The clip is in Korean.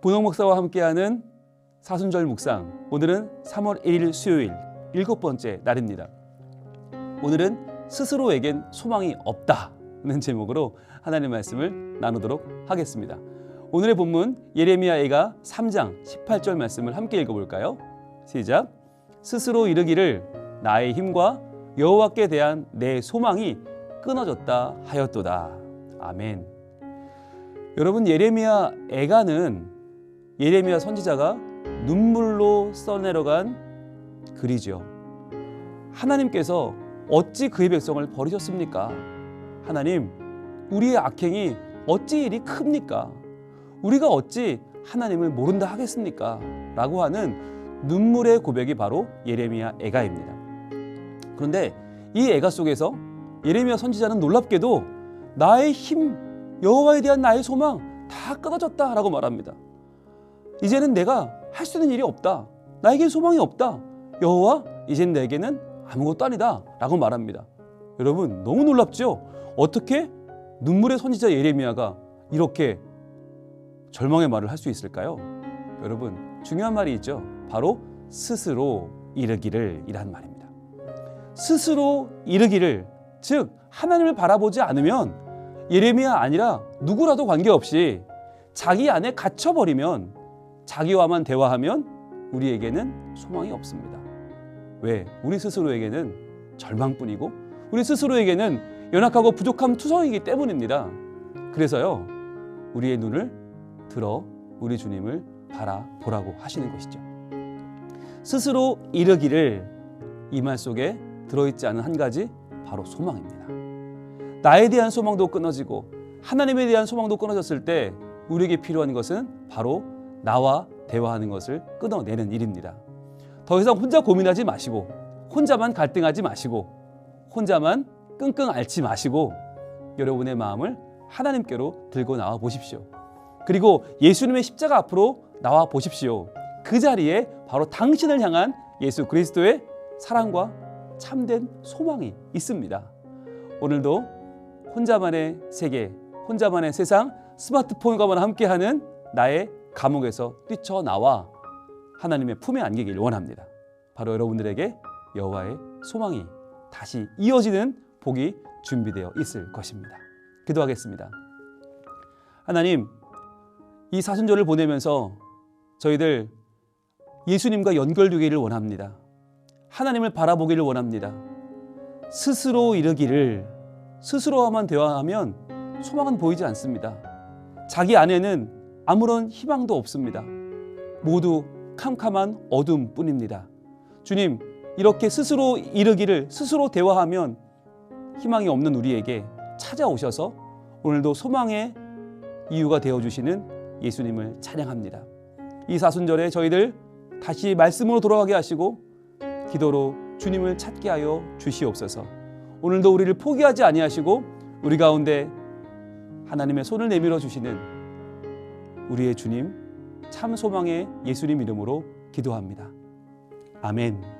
분홍 목사와 함께하는 사순절 묵상. 오늘은 3월 1일 수요일 일곱 번째 날입니다. 오늘은 스스로에겐 소망이 없다는 제목으로 하나님의 말씀을 나누도록 하겠습니다. 오늘의 본문 예레미야 애가 3장 18절 말씀을 함께 읽어볼까요? 시작. 스스로 이르기를 나의 힘과 여호와께 대한 내 소망이 끊어졌다 하였도다. 아멘. 여러분 예레미야 애가는 예레미야 선지자가 눈물로 써내려간 글이죠. 하나님께서 어찌 그의 백성을 버리셨습니까? 하나님, 우리의 악행이 어찌 일이 큽니까? 우리가 어찌 하나님을 모른다 하겠습니까? 라고 하는 눈물의 고백이 바로 예레미야 애가입니다. 그런데 이 애가 속에서 예레미야 선지자는 놀랍게도 나의 힘, 여호와에 대한 나의 소망 다 끊어졌다라고 말합니다. 이제는 내가 할 수 있는 일이 없다. 나에겐 소망이 없다. 여호와, 이젠 내게는 아무것도 아니다 라고 말합니다. 여러분 너무 놀랍죠? 어떻게 눈물의 선지자 예레미야가 이렇게 절망의 말을 할 수 있을까요? 여러분 중요한 말이 있죠. 바로 스스로 이르기를 이란 말입니다. 스스로 이르기를 즉 하나님을 바라보지 않으면 예레미야 아니라 누구라도 관계없이 자기 안에 갇혀 버리면 자기와만 대화하면 우리에게는 소망이 없습니다. 왜? 우리 스스로에게는 절망뿐이고 우리 스스로에게는 연약하고 부족함 투성이기 때문입니다. 그래서요. 우리의 눈을 들어 우리 주님을 바라보라고 하시는 것이죠. 스스로 이르기를 이 말 속에 들어있지 않은 한 가지 바로 소망입니다. 나에 대한 소망도 끊어지고 하나님에 대한 소망도 끊어졌을 때 우리에게 필요한 것은 바로 나와 대화하는 것을 끊어내는 일입니다. 더 이상 혼자 고민하지 마시고 혼자만 갈등하지 마시고 혼자만 끙끙 앓지 마시고 여러분의 마음을 하나님께로 들고 나와 보십시오. 그리고 예수님의 십자가 앞으로 나와 보십시오. 그 자리에 바로 당신을 향한 예수 그리스도의 사랑과 참된 소망이 있습니다. 오늘도 혼자만의 세계, 혼자만의 세상, 스마트폰과만 함께하는 나의 감옥에서 뛰쳐나와 하나님의 품에 안기길 원합니다. 바로 여러분들에게 여호와의 소망이 다시 이어지는 복이 준비되어 있을 것입니다. 기도하겠습니다. 하나님, 이 사순절을 보내면서 저희들 예수님과 연결되기를 원합니다. 하나님을 바라보기를 원합니다. 스스로 이르기를 스스로와만 대화하면 소망은 보이지 않습니다. 자기 안에는 아무런 희망도 없습니다. 모두 캄캄한 어둠 뿐입니다. 주님, 이렇게 스스로 이르기를 스스로 대화하면 희망이 없는 우리에게 찾아오셔서 오늘도 소망의 이유가 되어 주시는 예수님을 찬양합니다. 이 사순절에 저희들 다시 말씀으로 돌아가게 하시고 기도로 주님을 찾게 하여 주시옵소서. 오늘도 우리를 포기하지 아니하시고 우리 가운데 하나님의 손을 내밀어 주시는 우리의 주님 참 소망의 예수님 이름으로 기도합니다. 아멘.